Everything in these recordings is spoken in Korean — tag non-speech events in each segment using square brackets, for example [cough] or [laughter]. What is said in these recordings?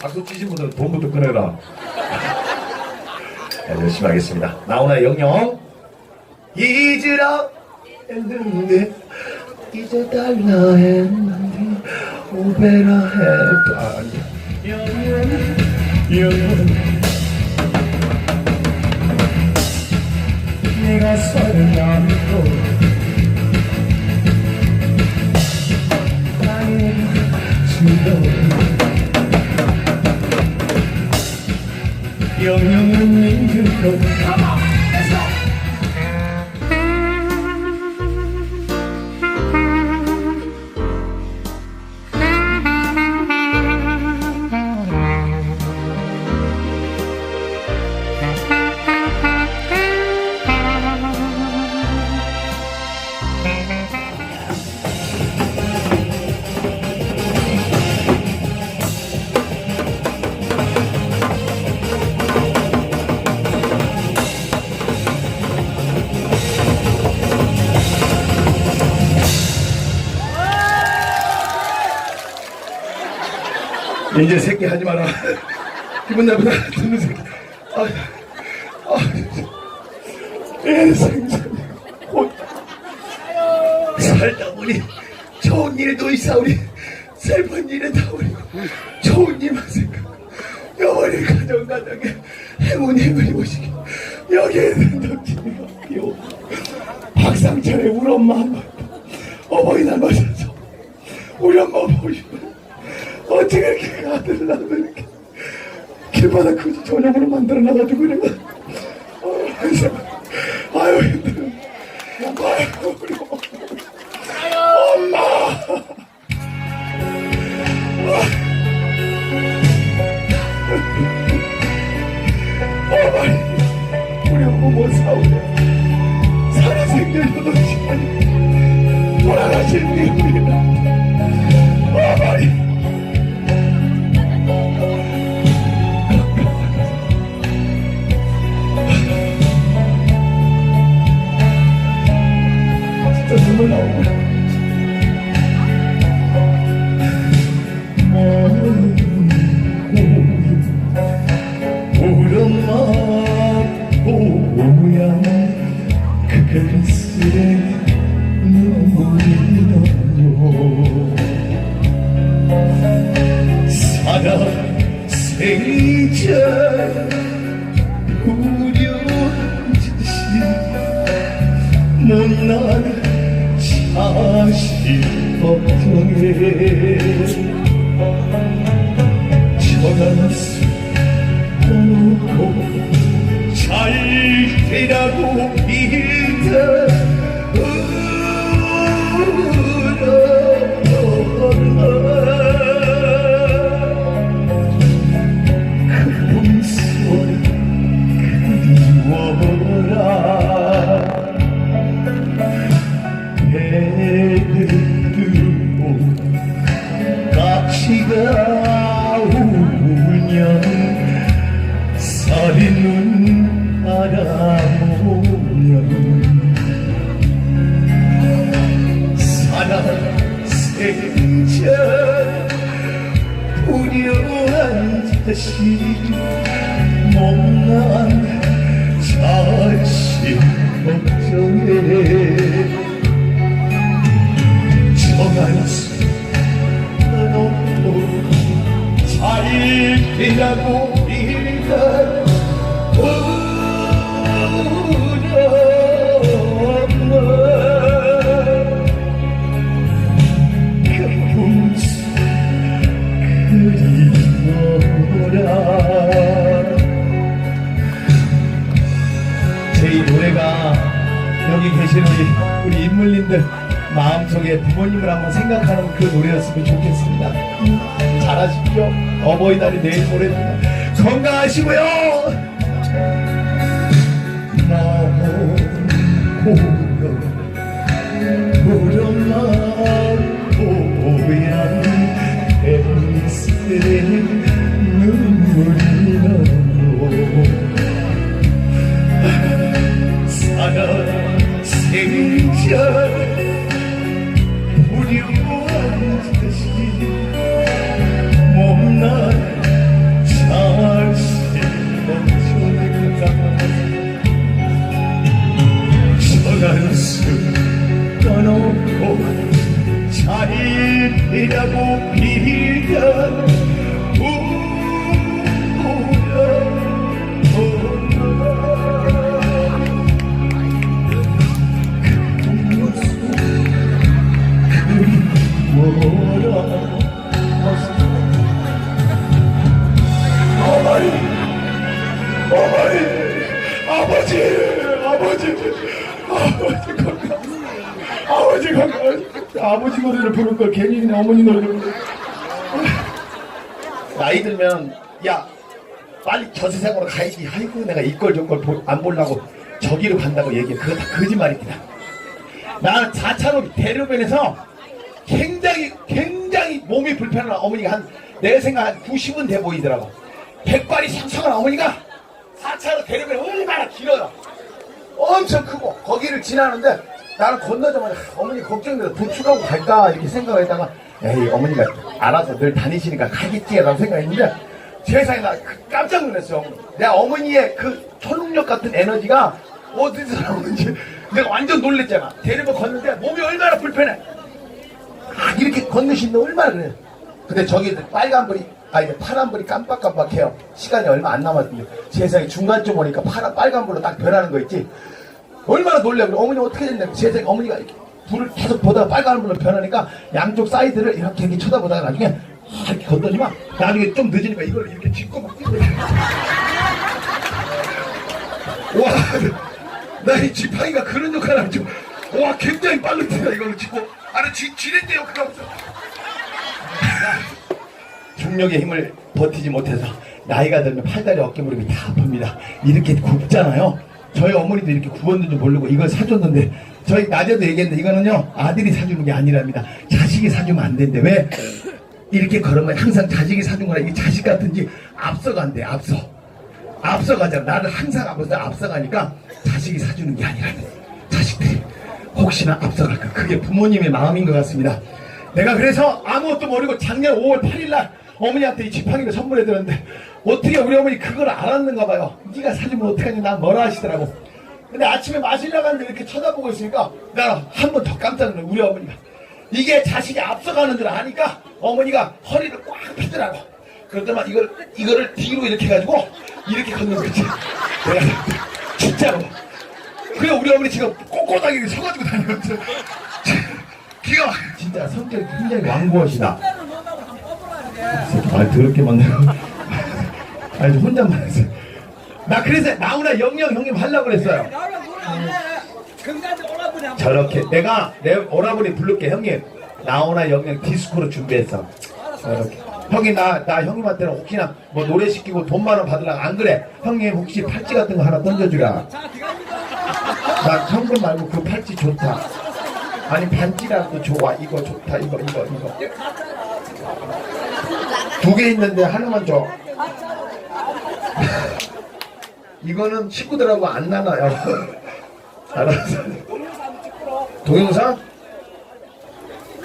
박수 치신 분들 돈부터 꺼내라. 네, 열심히 하겠습니다. 나오나 영영. 잊으라 했는데 잊어달라 했는데 오베라 아니 영원 영원 내가 사랑하고 나의 즐거운 영영은 민주로 이제 새끼 하지 마라. [laughs] 기분 나쁘다. 듣는 새끼. 아, 아, 내 생선. 곧 살다 보니 좋은 일도 있사오니 슬픈 일은 다오리고 좋은 일만 생각하고 영원히 가정 가정에 행운 행운이 오시기 여기에는 덕진이가 박상철의 우리 엄마 한 번 어버이날 맞아서 우리 엄마 보시고 어떻게 이렇게 아들을 낳으면 이렇게 길바닥 그지 저녁으로 만들어 놔가지고 내가 어, 아유 힘들어. 아유 우리 엄마 그것에 눈물이 나요 사랑 생전 우려한 듯이 못난 자식 걱정에 전화수 놓고 잘 되라고 Jesus. 울어 그제이 노래가 여기 계신 우리, 우리 인물님들 마음속에 부모님을 한번 생각하는 그 노래였으면 좋겠습니다. 잘하십시오. 어버이날이 내일 모레입니다. 건강하시고요. 나 우리 엄마 보얀 in a book, 어머니 노래를 부르 나이 들면 야 빨리 저 세상으로 가야지. 아이고 내가 이걸 저걸 보- 안 보려고 저기로 간다고 얘기해. 그거 다 거짓말입니다. 나는 4차로 대로변에서 굉장히 굉장히 몸이 불편한 어머니가 한 내 생각 한 90은 돼 보이더라고. 백발이 상상한 어머니가 4차로 대로변이 얼마나 길어요. 엄청 크고 거기를 지나는데 나는 건너자마자 하, 어머니 걱정돼서 도축하고 갈까 이렇게 생각했다가 에이 어머니가 알아서 늘 다니시니까 가겠지라고 생각했는데 세상에 나 깜짝 놀랐어요. 내가 어머니의 그 초능력 같은 에너지가 어디서 나오는지 내가 완전 놀랬잖아. 대로변 걷는데 몸이 얼마나 불편해. 아, 이렇게 건너시는데 얼마나 그래. 근데 저기 빨간불이, 아, 이제 파란불이 깜빡깜빡해요. 시간이 얼마 안 남았는데. 세상에 중간쯤 오니까 파란, 빨간불로 딱 변하는 거 있지. 얼마나 놀래. 그래. 어머니 어떻게 됐냐. 세상에 어머니가 이렇게 불을 계속 보다가 빨간 불로 변하니까 양쪽 사이드를 이렇게 이렇게 쳐다보다가 나중에 아, 이렇게 걷더니만 나중에 좀 늦으니까 이걸 이렇게 짚고 막 뛰고. 와, 나 이 지팡이가 그런 역할을 하죠. 와, 굉장히 빠르다 이걸로 치고. 아니, 지, 지렛대 하고 있어. 중력의 힘을 버티지 못해서 나이가 들면 팔다리 어깨 무릎이 다 아픕니다. 이렇게 굽잖아요. 저희 어머니도 이렇게 굽었는지 모르고 이걸 사줬는데 저희 낮에도 얘기했는데 이거는요 아들이 사주는 게 아니랍니다. 자식이 사주면 안 된대. 왜? 이렇게 걸으면 항상 자식이 사준 거라 이게 자식 같은지 앞서간대 앞서. 앞서가잖아. 나는 항상 앞서 앞서가니까 자식이 사주는 게 아니랍니다. 자식들이 혹시나 앞서갈까. 그게 부모님의 마음인 것 같습니다. 내가 그래서 아무것도 모르고 작년 5월 8일 날 어머니한테 이 지팡이를 선물해 드렸는데 어떻게 우리 어머니 그걸 알았는가 봐요. 네가 사주면 어떡하냐 난 뭐라 하시더라고. 근데 아침에 마시려고 하는데 이렇게 쳐다보고 있으니까 내가 한 번 더 깜짝 놀래 우리 어머니가. 이게 자식이 앞서가는 줄 아니까 어머니가 허리를 꽉 펴더라고. 그러더만 이걸, 이거를 뒤로 이렇게 해가지고 이렇게 걷는 거지. 내가 진짜로. 그래 우리 어머니 지금 꼿꼿하게 서가지고 다니면서 기가 막- 진짜 성격이 굉장히 완고하시다. 말 더럽게 만나요. 아니 저 혼잣말 했어요. 나 그래서 나훈아 영영 형님 하려고 그랬어요. 저렇게 내가 내 오라버니 부를게 형님 나훈아 영영 디스코로 준비했어. 저렇게. 형이 나, 나 형님한테는 혹시나 뭐 노래 시키고 돈만 원 받으려고 안 그래. 형님 혹시 팔찌 같은 거 하나 던져주라. 나 현금 말고 그 팔찌 좋다. 아니 반지라도 좋아. 이거 좋다. 이거 이거 이거. 두 개 있는데 하나만 줘. 이거는 친구들하고 안 나눠요. [laughs] 알았어. 동영상?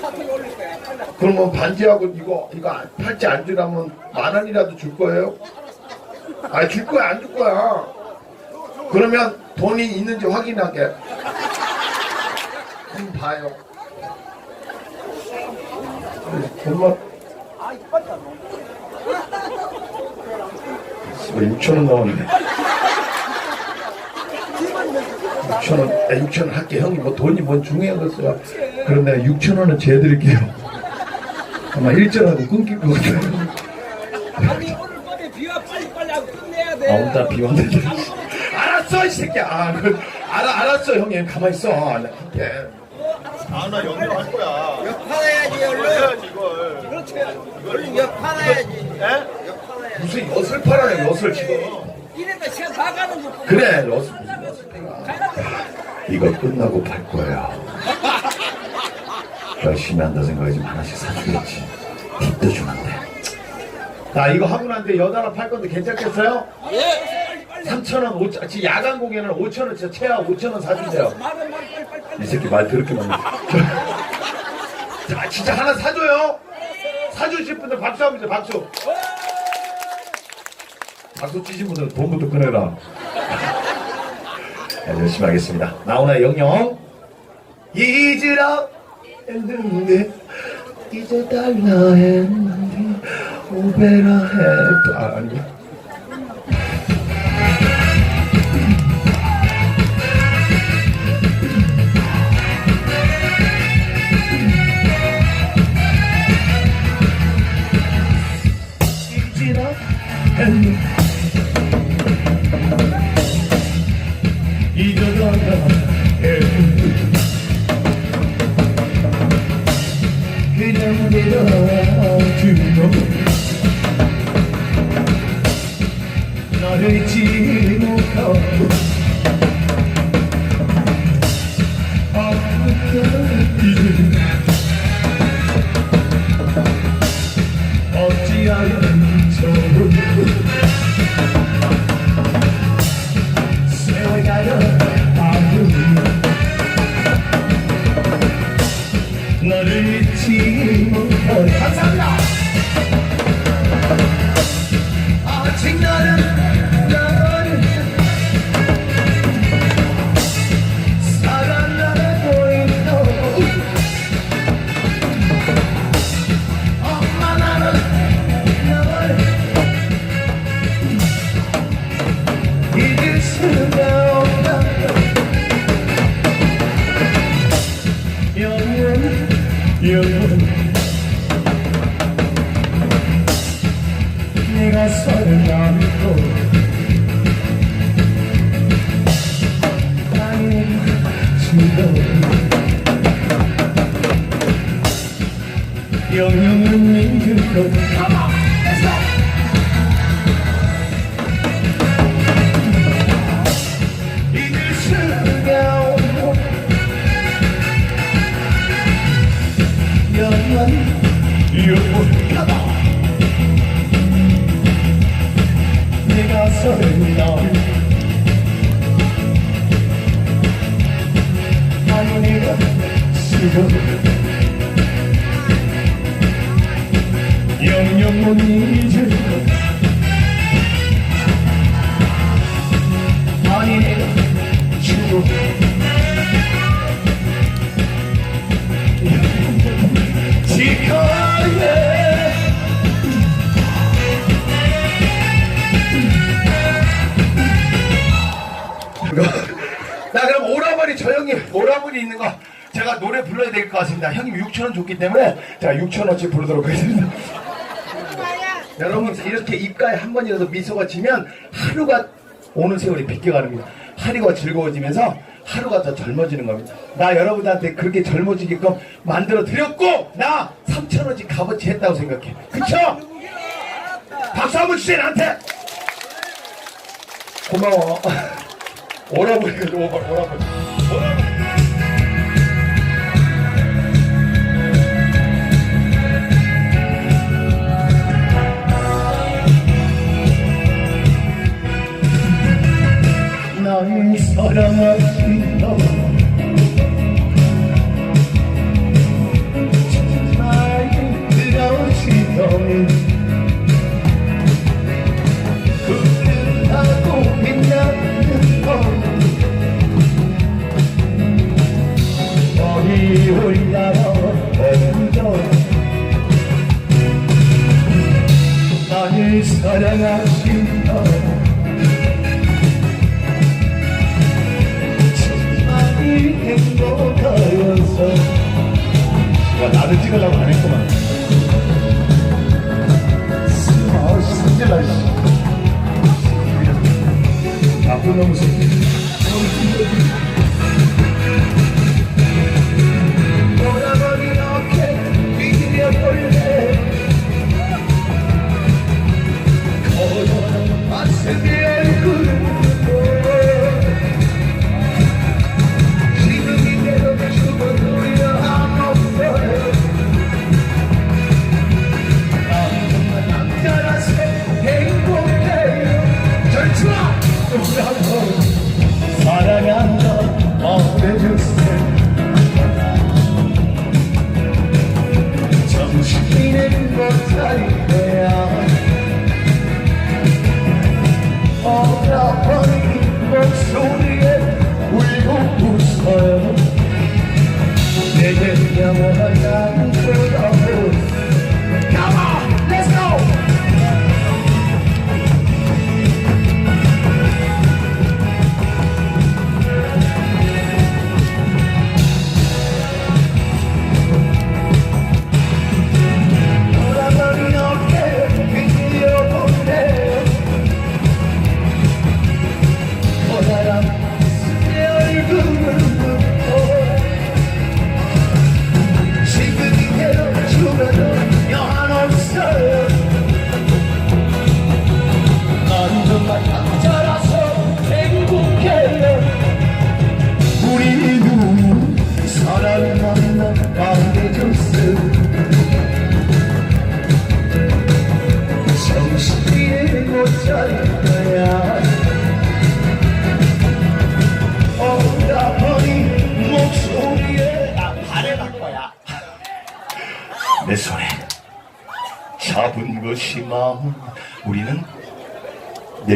카톡 올릴 거야. 빨리. 그러면 반지하고 이거 이거 팔찌 안 주라면 만 원이라도 줄 거예요? 아 줄 거야 안 줄 거야? 그러면 돈이 있는지 확인하게. 한번 봐요. 돈만 아 이빨 다 6천 원 나왔네. 6천 원, 아, 6천 원 할게. 형이 뭐 돈이 뭔 중요하겠어요. 그럼 내가 6천 원은 재드릴게요. 아마 일절하고 끊길 것 같아요. 아니 오늘 밤에 비와 빨리 빨리 하고 끝내야 돼. 아, 오늘 다 비왔는데. 알았어, 이 새끼야. 아, 그, 알아, 알았어, 형님. 가만히 있어. 나 할게. 아, 나 연명할 거야. 역할해야지 얼른. 해야지, 이걸. 그렇지. 얼른 역할해야지. 예? 무슨 엿을 팔아요, 엿을 지금. 이래도 시간 다 가는 거. 그래, 엿을. 이거 끝나고 팔 거야. 열심히 한다 생각하지만 하나씩 사주겠지. 빚도 주는데. 자, 이거 하고 난데 엿 하나 팔 건데 괜찮겠어요? 예. 3,000원, 5,000원, 지금 야간 공연은 5,000원, 진짜 최하 5,000원 사주세요. 이 새끼 말 더럽게 많네. 자, 진짜 하나 사줘요. 사주실 분들 박수 한번 주세요, 박수. 박수 치신 분들은 돈부터 꺼내라. 네, 열심히 하겠습니다. 나오나 영영. 잊으라 했는데 잊어달라 했는데 오베라 해도 아, 아니야 잊지나 했는데 영영은 잊을 수가 없고 영원 영원 내가 서른 날 지금 영영 못 잊을 것 불러야 될 것 같습니다. 형님 6천 원 줬기 때문에 제가 6천 원치 부르도록 하겠습니다. [laughs] 여러분 이렇게 입가에 한 번이라도 미소가 지면 하루가 오는 세월이 비껴가는 겁니다. 하루가 즐거워지면서 하루가 더 젊어지는 겁니다. 나 여러분한테 그렇게 젊어지게끔 만들어 드렸고 나 3천 원씩 값어치 했다고 생각해. 그쵸? 박수 한번 주세요 나한테. 고마워. [laughs] 오라버니 오라버니 오라버니. 사랑하신 너 정말 뜨거우시던 그릇하고 빛나는 너 어디 올라라 먼저 나를 사랑하신 야 나를 찍으려고 안 했구만. 아 승질나 씨. 나쁜 놈 새끼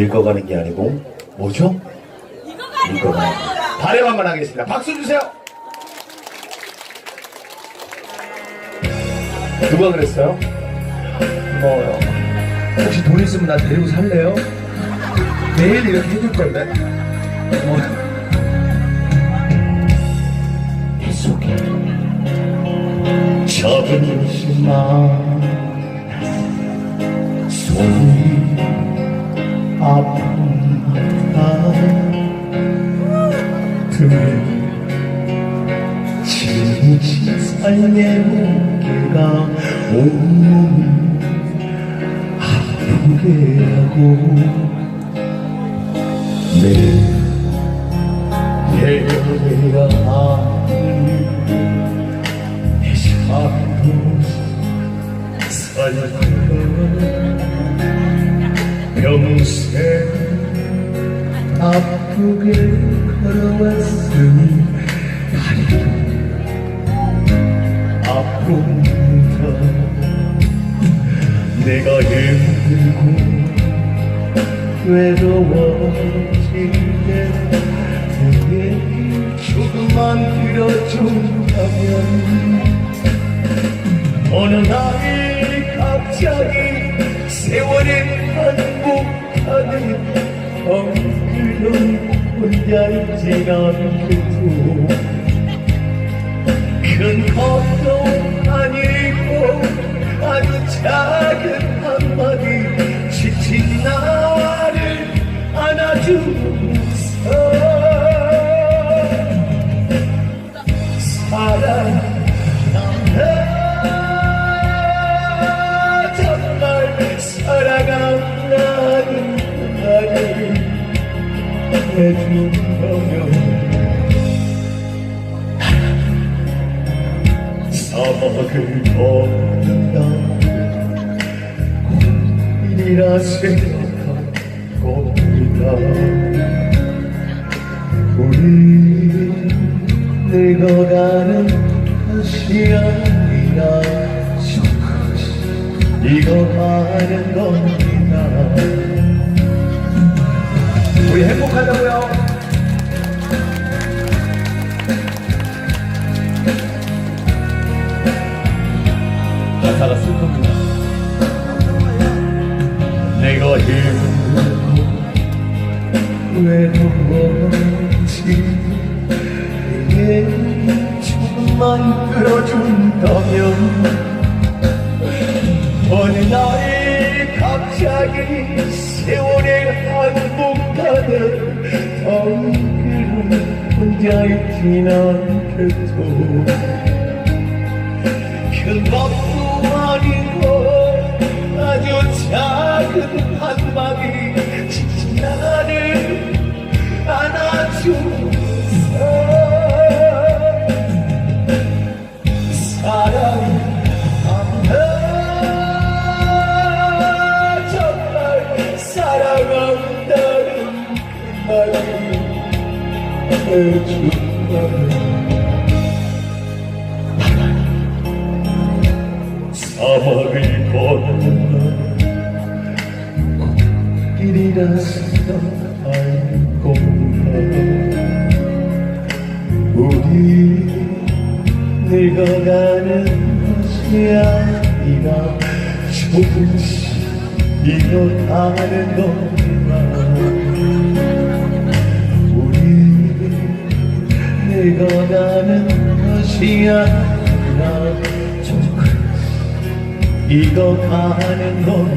늙어가는 게 아니고 뭐죠? 늙어가는 거. 발음 한번 하겠습니다. 박수 주세요. 누가 그랬어요? 고마워요. 혹시 돈 있으면 나 데리고 살래요? 매일 이렇게 해줄 건데. 고마워요. 적은 희망 손이 아프다 등에 진진 삶의 무게가 온몸을 아프게 하고 내 헤어야 하는 내 삶도 살고 평생 아프게 걸어왔으니 아픔부터 내가 힘들고 외로워질 때 내게 조금만 들어준다면 어느 날 갑자기 세월의 반복하는 엉클은 혼자 있진 않겠죠 큰 것도 아니고 아주 작은 한마디 지친 나 걷는다 고민이라 생각할 겁니다 우리 늙어가는 것이 아니라 조금씩 익어가는 겁니다 우리 행복하자고요 쓸 겁니다. 내가 힘들고 외로워지 내게 조금만 끌어준다면 어느 날 갑자기 세월의 한복판에 덩그런 혼자 있진 않겠죠 큰 한마디 지친 나를 안아주면서 사랑한다 정말 사랑한다는 그 말을 해준다면 사막을 걷는다 길이라서 알고 우리 늙어가는 것이 아니라 조금씩 익어가는 겁니다 우리 늙어가는 것이 아니라 조금씩 익어가는 겁